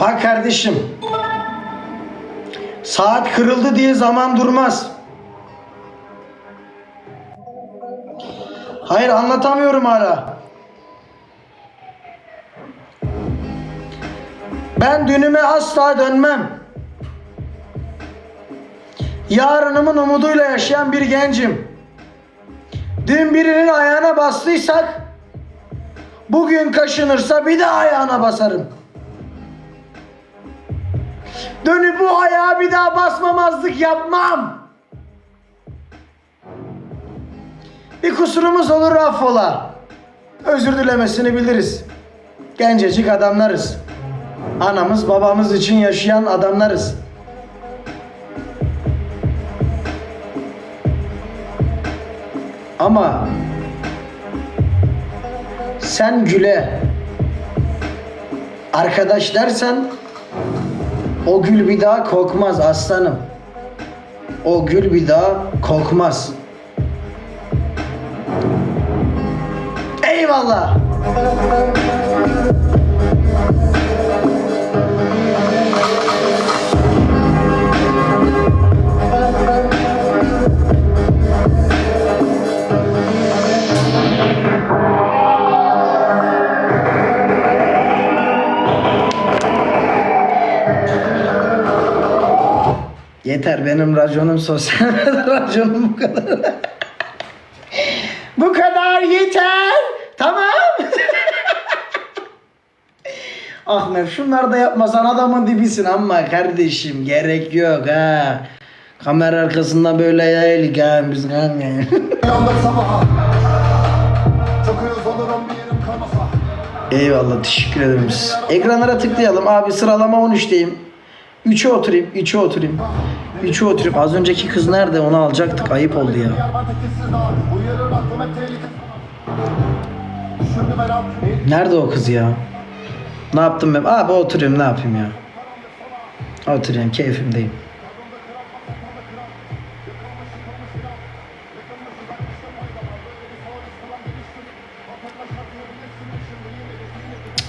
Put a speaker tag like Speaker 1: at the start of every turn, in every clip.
Speaker 1: Bak kardeşim. Saat kırıldı diye zaman durmaz. Hayır anlatamıyorum hala. Ben dünüme asla dönmem. Yarınımın umuduyla yaşayan bir gencim. Dün birinin ayağına bastıysak bugün kaşınırsa bir daha ayağına basarım. Dönüp bu ayağa bir daha basmamazlık yapmam. Bir kusurumuz olur affola. Özür dilemesini biliriz. Gencecik adamlarız. Anamız babamız için yaşayan adamlarız. Ama sen güle arkadaş dersen o gül bir daha kokmaz aslanım. O gül bir daha kokmaz. Eyvallah. Yeter benim raconum sosyal raconum bu kadar. bu kadar yeter. Tamam. Ahmet şunları da yapmasan adamın dibisin ama kardeşim gerek yok ha. Kamera arkasında böyle yaylık ha biz
Speaker 2: kanasa
Speaker 1: Eyvallah teşekkür ederiz. Ekranlara tıklayalım. Abi sıralama 13'teyim. 3'e oturayım, 3'e oturayım. 3'e oturayım. Az önceki kız nerede? Onu alacaktık. Ayıp oldu ya. Nerede o kız ya? Ne yaptım ben? Abi oturayım ne yapayım ya? Oturayım keyfimdeyim.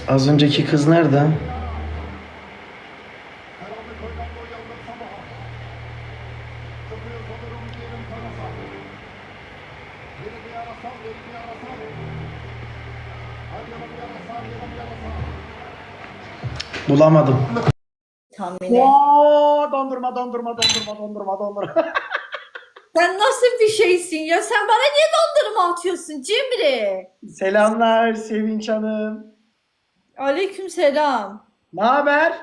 Speaker 1: Az önceki kız nerede? Bulamadım.
Speaker 3: tahmini.
Speaker 1: Oo, dondurma dondurma dondurma dondurma dondurma.
Speaker 3: Sen nasıl bir şeysin ya? Sen bana niye dondurma atıyorsun Cimri?
Speaker 1: Selamlar Sevinç Hanım.
Speaker 3: Aleyküm selam.
Speaker 1: Ne haber?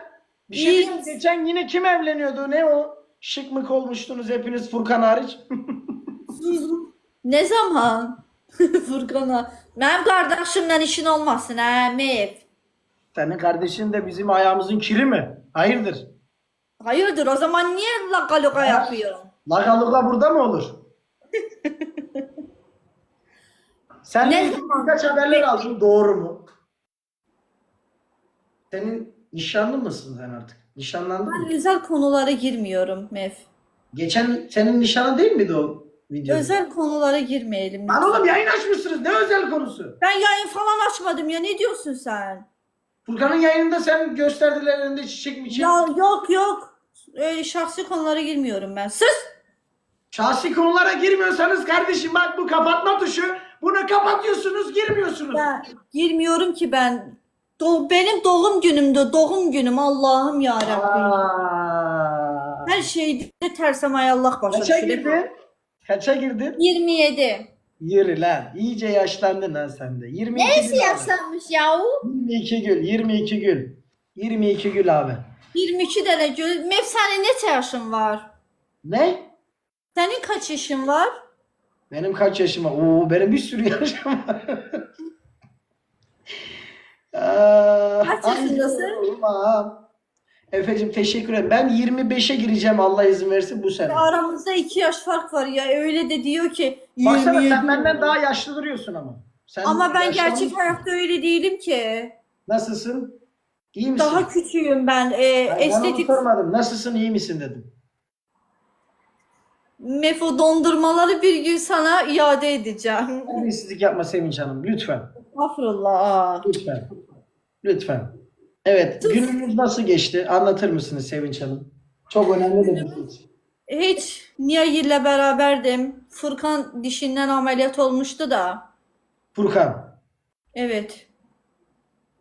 Speaker 1: Bir şey diyeyim, geçen yine kim evleniyordu? Ne o? Şık mık olmuştunuz hepiniz Furkan hariç.
Speaker 3: Ne zaman? Furkan'a. Benim kardeşimle işin olmasın ha Mev.
Speaker 1: Senin kardeşin de bizim ayağımızın kiri mi? Hayırdır?
Speaker 3: Hayırdır o zaman niye laka loka yapıyorsun?
Speaker 1: Lagalıkla burada mı olur? Sen
Speaker 3: Ne
Speaker 1: birkaç haberler aldın doğru mu? Senin nişanlı mısın sen artık? Nişanlandın
Speaker 3: Ben
Speaker 1: mı?
Speaker 3: özel konulara girmiyorum Mev.
Speaker 1: Geçen senin nişanın değil miydi o video?
Speaker 3: Özel konulara girmeyelim.
Speaker 1: Lan oğlum yayın açmışsınız. Ne özel konusu?
Speaker 3: Ben yayın falan açmadım ya ne diyorsun sen?
Speaker 1: Furkan'ın yayınında sen gösterdiler elinde çiçek mi
Speaker 3: Ya yok yok. Öyle şahsi konulara girmiyorum ben. Sus!
Speaker 1: Şahsi konulara girmiyorsanız kardeşim bak bu kapatma tuşu. Bunu kapatıyorsunuz girmiyorsunuz.
Speaker 3: Ben girmiyorum ki ben. Do- benim doğum günümdü. Doğum günüm Allah'ım ya Rabbim.
Speaker 1: Aa.
Speaker 3: Her şeyde tersem ay Allah başa
Speaker 1: Kaça girdin? Kaça girdin?
Speaker 3: 27.
Speaker 1: Yürü lan. İyice yaşlandın ha sen de. 22
Speaker 3: Neresi
Speaker 1: gül abi.
Speaker 3: yaşlanmış yahu?
Speaker 1: 22 gül. 22 gül. 22 gül abi.
Speaker 3: 22 tane gül. Mefsane ne yaşın var?
Speaker 1: Ne?
Speaker 3: Senin kaç yaşın var?
Speaker 1: Benim kaç yaşım var? Oo benim bir sürü yaşım var.
Speaker 3: Kaç yaşındasın?
Speaker 1: olmam. Efe'cim teşekkür ederim. Ben 25'e gireceğim Allah izin verirse bu sene.
Speaker 3: Aramızda 2 yaş fark var ya. Öyle de diyor ki
Speaker 1: Baksana
Speaker 3: 27.
Speaker 1: sen benden daha yaşlı duruyorsun ama. Sen
Speaker 3: Ama ben gerçek hayatta öyle değilim ki.
Speaker 1: Nasılsın? İyi misin?
Speaker 3: Daha küçüğüm ben. Ee,
Speaker 1: ben onu
Speaker 3: estetik
Speaker 1: sormadım. Nasılsın? iyi misin dedim.
Speaker 3: mefo dondurmaları bir gün sana iade edeceğim.
Speaker 1: Terbiyesizlik yapma Sevinç Hanım. Lütfen.
Speaker 3: Estağfurullah.
Speaker 1: Lütfen. Lütfen. Evet, gününüz nasıl geçti? Anlatır mısınız Sevinç Hanım? Çok önemli de bir şey.
Speaker 3: Hiç Niye ile beraberdim. Furkan dişinden ameliyat olmuştu da.
Speaker 1: Furkan,
Speaker 3: Evet.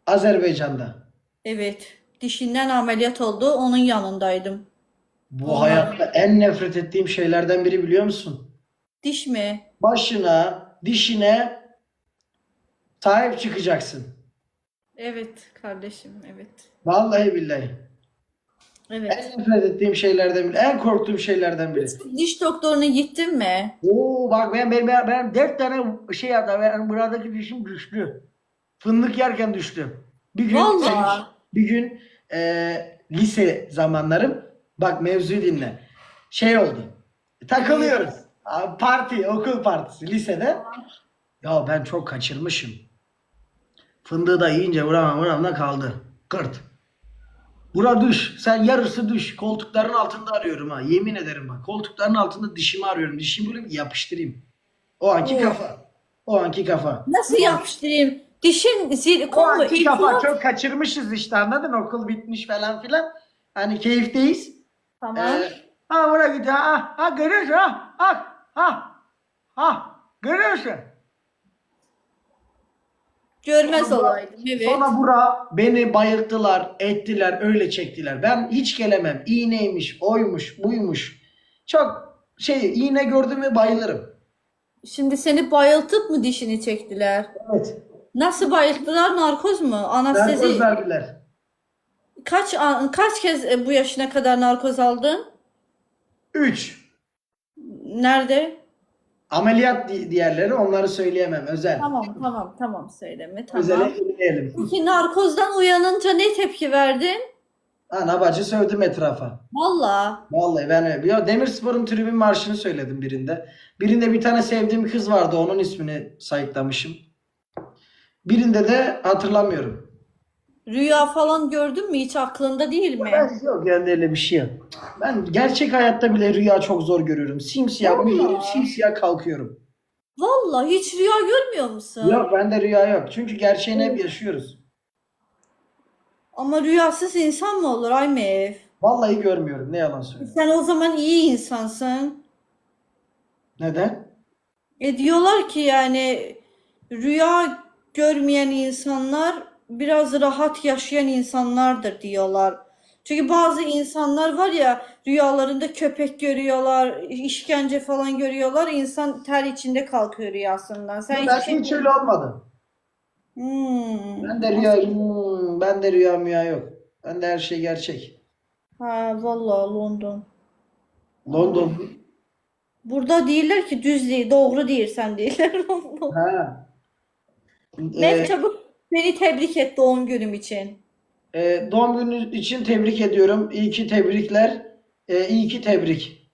Speaker 1: Azerbaycan'da.
Speaker 3: Evet. Dişinden ameliyat oldu. Onun yanındaydım.
Speaker 1: Bu hayatta en nefret ettiğim şeylerden biri biliyor musun?
Speaker 3: Diş mi?
Speaker 1: Başına, dişine sahip çıkacaksın.
Speaker 3: Evet kardeşim. Evet.
Speaker 1: Vallahi billahi.
Speaker 3: Evet.
Speaker 1: En nefret ettiğim şeylerden biri, en korktuğum şeylerden biri.
Speaker 3: Diş doktoruna gittin mi?
Speaker 1: Oo bak ben ben ben, ben dört tane şey yaptım. Ben buradaki dişim düştü. Fındık yerken düştü. Bir gün
Speaker 3: Vallahi.
Speaker 1: bir gün e, lise zamanlarım bak mevzuyu dinle. Şey oldu. Takılıyoruz. Parti, okul partisi lisede. Ya ben çok kaçırmışım. Fındığı da yiyince vuramam vuramam kaldı. Kırt. Bura düş. Sen yarısı düş. Koltukların altında arıyorum ha. Yemin ederim bak. Koltukların altında dişimi arıyorum. Dişimi böyle yapıştırayım. O anki
Speaker 3: Of.
Speaker 1: kafa. O anki kafa.
Speaker 3: Nasıl yapıştırayım? Dişin
Speaker 1: O
Speaker 3: silikon mu?
Speaker 1: anki kafa. Çok kaçırmışız işte anladın? Okul bitmiş falan filan. Hani keyifteyiz.
Speaker 3: Tamam.
Speaker 1: Ee, ha bura git ha. Ha görüyorsun ha. Ha. Ha. Ha. Görüyorsun.
Speaker 3: Görmez
Speaker 1: sonra-
Speaker 3: olaydım. Evet.
Speaker 1: Sonra bura beni bayılttılar, ettiler, öyle çektiler. Ben hiç gelemem. İğneymiş, oymuş, buymuş. Çok şey iğne gördüm mü bayılırım.
Speaker 3: Şimdi seni bayıltıp mı dişini çektiler?
Speaker 1: Evet.
Speaker 3: Nasıl bayılttılar? Narkoz mu? Anestezi.
Speaker 1: Narkoz verdiler.
Speaker 3: Kaç an- kaç kez e, bu yaşına kadar narkoz aldın?
Speaker 1: 3.
Speaker 3: Nerede?
Speaker 1: Ameliyat di- diğerleri onları söyleyemem. Özel.
Speaker 3: Tamam tamam tamam söyleme tamam.
Speaker 1: Özele girmeyelim.
Speaker 3: Peki narkozdan uyanınca ne tepki verdin?
Speaker 1: Ana bacı sövdüm etrafa.
Speaker 3: Valla.
Speaker 1: Vallahi ben öyle. Ya Demirspor'un tribün marşını söyledim birinde. Birinde bir tane sevdiğim kız vardı. Onun ismini sayıklamışım. Birinde de hatırlamıyorum.
Speaker 3: Rüya falan gördün mü? Hiç aklında değil mi?
Speaker 1: Ben yok yani öyle bir şey yok. Ben gerçek hayatta bile rüya çok zor görüyorum. Simsiyah uyuyorum, simsiyah kalkıyorum.
Speaker 3: Valla hiç rüya görmüyor musun?
Speaker 1: Yok bende rüya yok. Çünkü gerçeğini hep yaşıyoruz.
Speaker 3: Ama rüyasız insan mı olur Aymev?
Speaker 1: Vallahi görmüyorum. Ne yalan söyleyeyim.
Speaker 3: Sen o zaman iyi insansın.
Speaker 1: Neden?
Speaker 3: E diyorlar ki yani rüya görmeyen insanlar biraz rahat yaşayan insanlardır diyorlar. Çünkü bazı insanlar var ya rüyalarında köpek görüyorlar, işkence falan görüyorlar. İnsan ter içinde kalkıyor rüyasından. Sen hiç
Speaker 1: Ben
Speaker 3: şey...
Speaker 1: hiç öyle olmadı.
Speaker 3: Hmm.
Speaker 1: Ben de rüya, hmm, ben de rüya müya yok. Ben de her şey gerçek.
Speaker 3: Ha vallahi London.
Speaker 1: London.
Speaker 3: Burada değiller ki düz değil, doğru değil sen değiller.
Speaker 1: Ha. Ee,
Speaker 3: çabuk beni tebrik et doğum günüm için.
Speaker 1: e, doğum günü için tebrik ediyorum. İyi ki tebrikler. E, iyi ki tebrik.